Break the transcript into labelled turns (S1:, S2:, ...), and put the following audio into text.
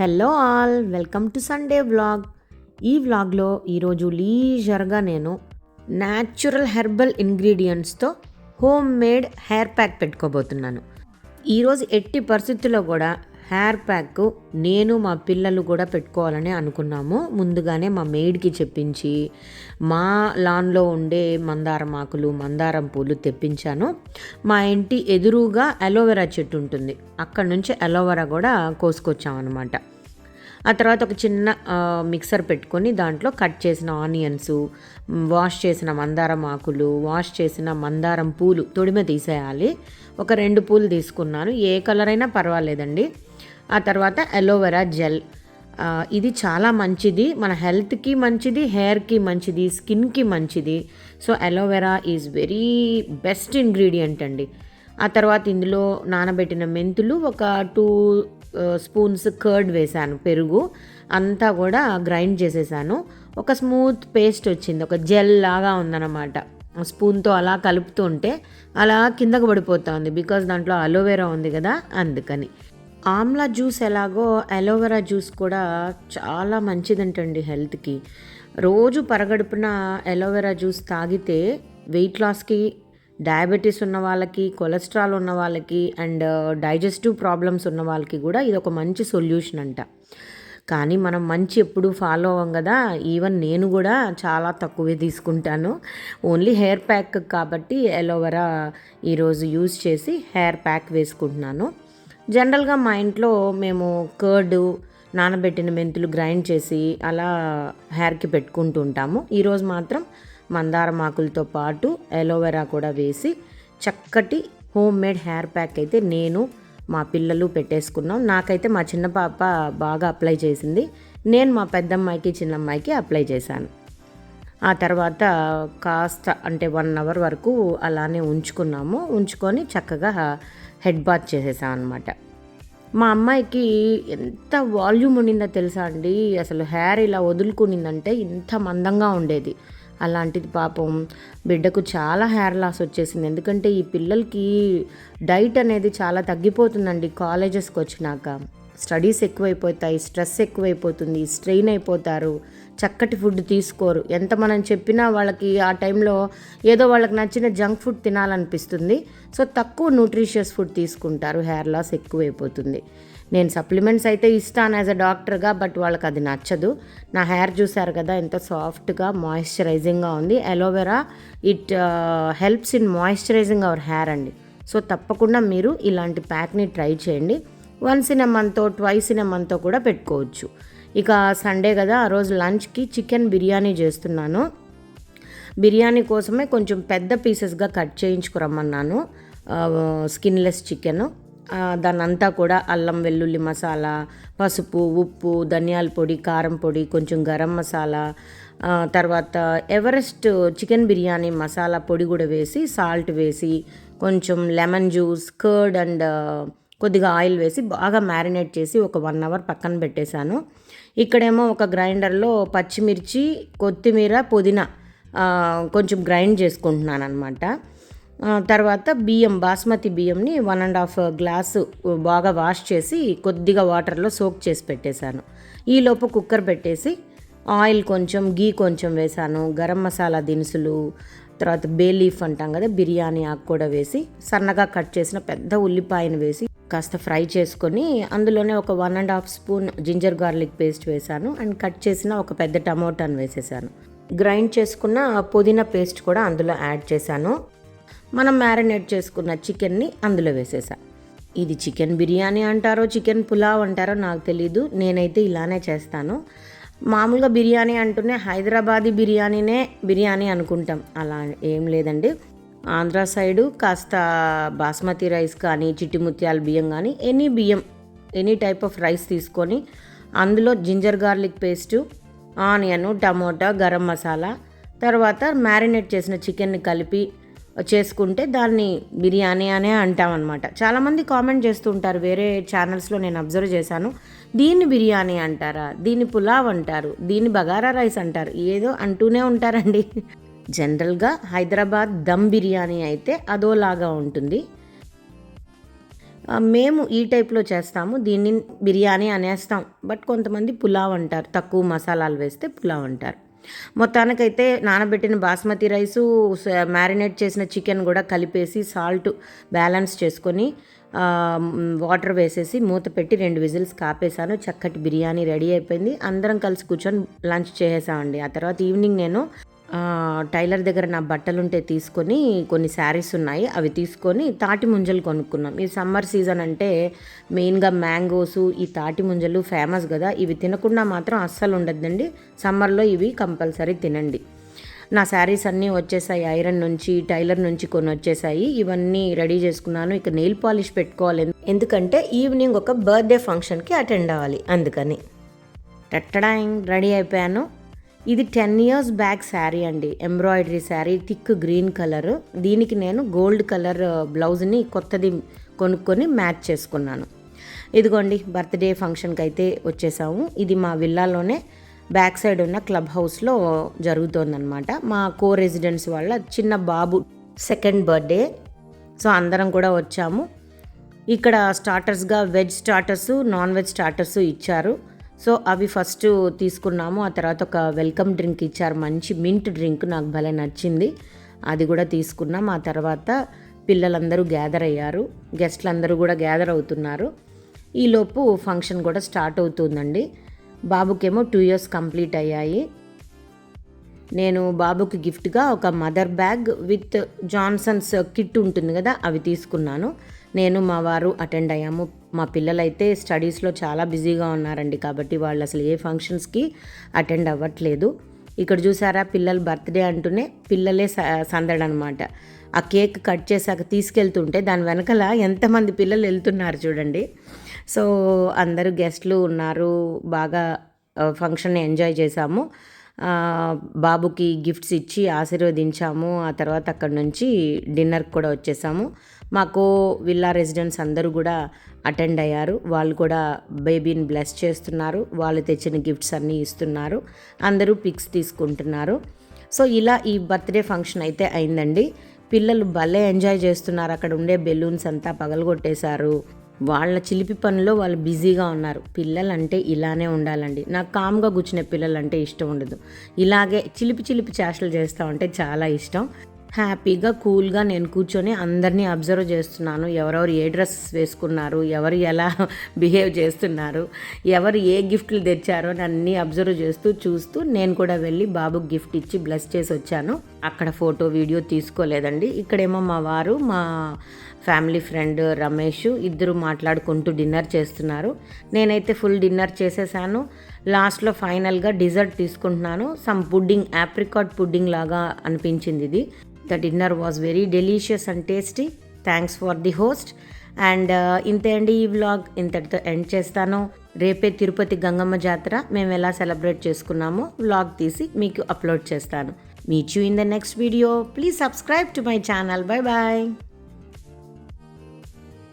S1: Hello all welcome to Sunday vlog ఈ వ్లాగ్లో ఈరోజు లీజర్గా నేను న్యాచురల్ హెర్బల్ ఇంగ్రీడియంట్స్తో హోమ్ మేడ్ హెయిర్ ప్యాక్ పెట్టుకోబోతున్నాను. ఈరోజు ఎట్టి పరిస్థితుల్లో కూడా హెయిర్ ప్యాక్ నేను మా పిల్లలు కూడా పెట్టుకోవాలని అనుకున్నాము. ముందుగానే మా మెయిడ్కి చెప్పించి మా లాన్లో ఉండే మందారం ఆకులు మందారం పూలు తెప్పించాను. మా ఇంటి ఎదురుగా అలోవెరా చెట్టు ఉంటుంది. అక్కడ నుంచి అలోవెరా కూడా కోసుకొచ్చామన్నమాట. ఆ తర్వాత ఒక చిన్న మిక్సర్ పెట్టుకొని దాంట్లో కట్ చేసిన ఆనియన్స్ వాష్ చేసిన మందారం ఆకులు వాష్ చేసిన మందారం పూలు తొడిమ తీసేయాలి. ఒక రెండు పూలు తీసుకున్నాను. ఏ కలర్ అయినా పర్వాలేదండి. ఆ తర్వాత అలోవెరా జెల్. ఇది చాలా మంచిది. మన హెల్త్కి మంచిది హెయిర్కి మంచిది స్కిన్కి మంచిది. So aloe vera is very best ingredient అండి. ఆ తర్వాత ఇందులో నానబెట్టిన మెంతులు ఒక టూ స్పూన్స్ కర్డ్ వేసాను పెరుగు. అంతా కూడా గ్రైండ్ చేసేసాను. ఒక స్మూత్ పేస్ట్ వచ్చింది ఒక జెల్ లాగా ఉందన్నమాట. స్పూన్తో అలా కలుపుతుంటే అలా కిందకు పడిపోతుంది బికాజ్ దాంట్లో అలోవెరా ఉంది కదా అందుకని. ఆమ్లా జ్యూస్ ఎలాగో అలోవెరా జ్యూస్ కూడా చాలా మంచిదంటండి హెల్త్కి. రోజు పరగడుపున అలోవెరా జ్యూస్ తాగితే వెయిట్ లాస్కి డయాబెటీస్ ఉన్న వాళ్ళకి కొలెస్ట్రాల్ ఉన్న వాళ్ళకి అండ్ డైజెస్టివ్ ప్రాబ్లమ్స్ ఉన్న వాళ్ళకి కూడా ఇది ఒక మంచి సొల్యూషన్ అంట. కానీ మనం మంచి ఎప్పుడు ఫాలో అవ్వం కదా ఈవెన్ నేను కూడా చాలా తక్కువే తీసుకుంటాను. ఓన్లీ హెయిర్ ప్యాక్ కాబట్టి అలోవెరా ఈరోజు యూజ్ చేసి హెయిర్ ప్యాక్ వేసుకుంటున్నాను. జనరల్గా మా ఇంట్లో మేము కర్డు నానబెట్టిన మెంతులు గ్రైండ్ చేసి అలా హెయిర్కి పెట్టుకుంటూ ఉంటాము. ఈరోజు మాత్రం మందారం ఆకులతో పాటు ఎలోవెరా కూడా వేసి చక్కటి హోమ్ మేడ్ హెయిర్ ప్యాక్ అయితే నేను మా పిల్లలు పెట్టేసుకున్నాం. నాకైతే మా చిన్న పాప బాగా అప్లై చేసింది. నేను మా పెద్దమ్మాయికి చిన్నమ్మాయికి అప్లై చేశాను. ఆ తర్వాత కాస్త అంటే వన్ అవర్ వరకు అలానే ఉంచుకున్నాము. ఉంచుకొని చక్కగా హెడ్ బాత్ చేసేసాం అనమాట మా అమ్మాయికి ఎంత వాల్యూమ్ ఉండిందో తెలుసా అండి? అసలు హెయిర్ ఇలా వదులుకునిందంటే ఇంత మందంగా ఉండేది. అలాంటిది పాపం బిడ్డకు చాలా హెయిర్ లాస్ వచ్చేసింది. ఎందుకంటే ఈ పిల్లలకి డైట్ అనేది చాలా తగ్గిపోతుందండి కాలేజెస్కి వచ్చినాక. స్టడీస్ ఎక్కువైపోతాయి స్ట్రెస్ ఎక్కువైపోతుంది స్ట్రెయిన్ అయిపోతారు. చక్కటి ఫుడ్ తీసుకోరు. ఎంత మనం చెప్పినా వాళ్ళకి ఆ టైంలో ఏదో వాళ్ళకి నచ్చిన జంక్ ఫుడ్ తినాలనిపిస్తుంది. సో తక్కువ న్యూట్రిషియస్ ఫుడ్ తీసుకుంటారు. హెయిర్ లాస్ ఎక్కువైపోతుంది. నేను సప్లిమెంట్స్ అయితే ఇస్తాను యాజ్ అ డాక్టర్గా బట్ వాళ్ళకి అది నచ్చదు. నా హెయిర్ చూసారు కదా ఎంత సాఫ్ట్గా మాయిశ్చరైజింగ్గా ఉంది. Aloe vera it helps in moisturising our hair అండి. సో తప్పకుండా మీరు ఇలాంటి ప్యాక్ని ట్రై చేయండి. Once in a month twice in a month కూడా పెట్టుకోవచ్చు. ఇక సండే కదా ఆ రోజు లంచ్కి చికెన్ బిర్యానీ చేస్తున్నాను. బిర్యానీ కోసమే కొంచెం పెద్ద పీసెస్గా కట్ చేయించుకురమ్మన్నాను స్కిన్లెస్ చికెన్ దాన్నంతా కూడా అల్లం వెల్లుల్లి మసాలా పసుపు ఉప్పు ధనియాల పొడి కారం పొడి కొంచెం గరం మసాలా తర్వాత ఎవరెస్ట్ చికెన్ బిర్యానీ మసాలా పొడి కూడా వేసి సాల్ట్ వేసి కొంచెం లెమన్ జ్యూస్ కర్డ్ అండ్ కొద్దిగా ఆయిల్ వేసి బాగా మ్యారినేట్ చేసి ఒక వన్ అవర్ పక్కన పెట్టేశాను. ఇక్కడేమో ఒక గ్రైండర్లో పచ్చిమిర్చి కొత్తిమీర పుదీనా కొంచెం గ్రైండ్ చేసుకుంటున్నాను అనమాట తర్వాత బియ్యం బాస్మతి బియ్యంని వన్ అండ్ హాఫ్ గ్లాసు బాగా వాష్ చేసి కొద్దిగా వాటర్లో సోక్ చేసి పెట్టేశాను. ఈలోపు కుక్కర్ పెట్టేసి ఆయిల్ కొంచెం గీ కొంచెం వేసాను గరం మసాలా దినుసులు తర్వాత బే లీఫ్ అంటాం కదా బిర్యానీ ఆకు కూడా వేసి సన్నగా కట్ చేసిన పెద్ద ఉల్లిపాయను వేసి కాస్త ఫ్రై చేసుకొని అందులోనే ఒక one and half spoon ginger garlic paste వేసాను అండ్ కట్ చేసిన ఒక పెద్ద టమోటాను వేసేసాను. గ్రైండ్ చేసుకున్న పుదీనా పేస్ట్ కూడా అందులో యాడ్ చేశాను. మనం మ్యారినేట్ చేసుకున్న చికెన్ని అందులో వేసేసా. ఇది చికెన్ బిర్యానీ అంటారో చికెన్ పులావ్ అంటారో నాకు తెలీదు. నేనైతే ఇలానే చేస్తాను. మామూలుగా బిర్యానీ అంటూనే హైదరాబాదీ బిర్యానీనే బిర్యానీ అనుకుంటాం. అలా ఏం లేదండి. ఆంధ్ర సైడు కాస్త బాస్మతి రైస్ కానీ చిట్టి ముత్యాల బియ్యం కానీ ఎనీ బియ్యం ఎనీ టైప్ ఆఫ్ రైస్ తీసుకొని అందులో ginger garlic paste onion tomato garam masala తర్వాత మ్యారినేట్ చేసిన చికెన్ని కలిపి చేసుకుంటే దాన్ని బిర్యానీ అనే అంటామన్నమాట. చాలామంది కామెంట్ చేస్తుంటారు వేరే ఛానల్స్లో నేను అబ్జర్వ్ చేశాను దీన్ని బిర్యానీ అంటారా దీన్ని పులావ్ అంటారు దీన్ని బగారా రైస్ అంటారు ఏదో అంటూనే ఉంటారండి. జనరల్గా హైదరాబాద్ దమ్ బిర్యానీ అయితే అదోలాగా ఉంటుంది. మేము ఈ టైప్లో చేస్తాము. దీన్ని బిర్యానీ అనేస్తాం. బట్ కొంతమంది పులావ్ అంటారు. తక్కువ మసాలాలు వేస్తే పులావ్ అంటారు. మొత్తానికైతే నానబెట్టిన బాస్మతి రైసు మ్యారినేట్ చేసిన చికెన్ కూడా కలిపేసి సాల్ట్ బ్యాలెన్స్ చేసుకొని వాటర్ వేసేసి మూత పెట్టి రెండు విజిల్స్ కాపేశాను. చక్కటి బిర్యానీ రెడీ అయిపోయింది. అందరం కలిసి కూర్చొని లంచ్ చేసేసామండి. ఆ తర్వాత ఈవినింగ్ నేను టైలర్ దగ్గర నా బట్టలు ఉంటే తీసుకొని కొన్ని శారీస్ ఉన్నాయి అవి తీసుకొని తాటి ముంజలు కొనుక్కున్నాం. ఈ సమ్మర్ సీజన్ అంటే మెయిన్గా మ్యాంగోస్ ఈ తాటి ముంజలు ఫేమస్ కదా ఇవి తినకుండా మాత్రం అస్సలు ఉండద్దండి. సమ్మర్లో ఇవి కంపల్సరీ తినండి. నా శారీస్ అన్నీ వచ్చేసాయి ఐరన్ నుంచి టైలర్ నుంచి కొన్ని వచ్చేసాయి. ఇవన్నీ రెడీ చేసుకున్నాను. ఇక నెయిల్ పాలిష్ పెట్టుకోవాలి. ఎందుకంటే ఈవినింగ్ ఒక బర్త్డే ఫంక్షన్కి అటెండ్ అవ్వాలి. అందుకని. టట్టడాయింగ్ రెడీ అయిపోయాను. ఇది టెన్ ఇయర్స్ బ్యాక్ శారీ అండి. Embroidery sari thick green colour దీనికి నేను గోల్డ్ కలర్ బ్లౌజ్ని కొత్తది కొనుక్కొని మ్యాచ్ చేసుకున్నాను. ఇదిగోండి బర్త్డే ఫంక్షన్కి అయితే వచ్చేసాము. ఇది మా విల్లాలోనే బ్యాక్ సైడ్ ఉన్న క్లబ్ హౌస్లో జరుగుతోందనమాట మా కో రెసిడెంట్స్ వాళ్ళ చిన్న బాబు సెకండ్ బర్త్డే సో అందరం కూడా వచ్చాము. ఇక్కడ స్టార్టర్స్గా veg starters non veg starters ఇచ్చారు. సో అవి ఫస్ట్ తీసుకున్నాము. ఆ తర్వాత ఒక వెల్కమ్ డ్రింక్ ఇచ్చారు. మంచి మింట్ డ్రింక్ నాకు భలే నచ్చింది. అది కూడా తీసుకున్నాం. ఆ తర్వాత పిల్లలందరూ గ్యాదర్ అయ్యారు. గెస్ట్లు అందరూ కూడా గ్యాదర్ అవుతున్నారు. ఈలోపు ఫంక్షన్ కూడా స్టార్ట్ అవుతుందండి. బాబుకేమో టూ ఇయర్స్ కంప్లీట్ అయ్యాయి. నేను బాబుకి గిఫ్ట్గా ఒక mother bag with Johnson's kit ఉంటుంది కదా అవి తీసుకున్నాను. నేను మా వారు అటెండ్ అయ్యాము. మా పిల్లలైతే స్టడీస్లో చాలా బిజీగా ఉన్నారండి. కాబట్టి వాళ్ళు అసలు ఏ ఫంక్షన్స్కి అటెండ్ అవ్వట్లేదు. ఇక్కడ చూసారా పిల్లల బర్త్డే అంటూనే పిల్లలే స- సందడనమాట. ఆ కేక్ కట్ చేశాక తీసుకెళ్తుంటే దాని వెనకాల ఎంతమంది పిల్లలు వెళ్తున్నారు చూడండి. సో అందరూ గెస్ట్లు ఉన్నారు. బాగా ఫంక్షన్ ఎంజాయ్ చేశాము. బాబుకి గిఫ్ట్స్ ఇచ్చి ఆశీర్వదించాము. ఆ తర్వాత అక్కడ నుంచి డిన్నర్కి కూడా వచ్చేసాము. మాకు విల్లా రెసిడెంట్స్ అందరూ కూడా అటెండ్ అయ్యారు. వాళ్ళు కూడా బేబీని బ్లెస్ చేస్తున్నారు. వాళ్ళు తెచ్చిన గిఫ్ట్స్ అన్నీ ఇస్తున్నారు. అందరూ పిక్స్ తీసుకుంటున్నారు. సో ఇలా ఈ బర్త్డే ఫంక్షన్ అయితే అయిందండి. పిల్లలు భలే ఎంజాయ్ చేస్తున్నారు. అక్కడ ఉండే బెలూన్స్ అంతా పగలగొట్టేశారు. వాళ్ళ చిలిపి పనిలో వాళ్ళు బిజీగా ఉన్నారు. పిల్లలంటే ఇలానే ఉండాలండి. నాకు కామ్గా కూర్చునే పిల్లలంటే ఇష్టం ఉండదు. ఇలాగే చిలిపి చిలిపి చేష్టలు చేస్తూ ఉంటే చాలా ఇష్టం. హ్యాపీగా కూల్గా నేను కూర్చొని అందరినీ అబ్జర్వ్ చేస్తున్నాను. ఎవరెవరు ఏ డ్రెస్ వేసుకున్నారు? ఎవరు ఎలా బిహేవ్ చేస్తున్నారు? ఎవరు ఏ గిఫ్ట్లు తెచ్చారో? అని అన్నీ అబ్జర్వ్ చేస్తూ చూస్తూ నేను కూడా వెళ్ళి బాబుకి గిఫ్ట్ ఇచ్చి బ్లెస్ చేసి వచ్చాను. అక్కడ ఫోటో వీడియో తీసుకోలేదండి. ఇక్కడేమో మా వారు మా ఫ్యామిలీ ఫ్రెండ్ రమేష్ ఇద్దరు మాట్లాడుకుంటూ డిన్నర్ చేస్తున్నారు. నేనైతే ఫుల్ డిన్నర్ చేసేసాను. లాస్ట్లో ఫైనల్గా డిజర్ట్ తీసుకుంటున్నాను. సమ్ పుడ్డింగ్ ఆప్రికాట్ పుడ్డింగ్ లాగా అనిపించింది ఇది. The dinner was very delicious and tasty. Thanks for the host. And uh, ఇంతే అండి ఈ వ్లాగ్. ఇంతటితో ఎండ్ చేస్తాను. రేపే తిరుపతి గంగమ్మ జాతర. మేము ఎలా సెలబ్రేట్ చేసుకున్నామో వ్లాగ్ తీసి మీకు అప్లోడ్ చేస్తాను. Meet you in the next video please subscribe to my channel bye bye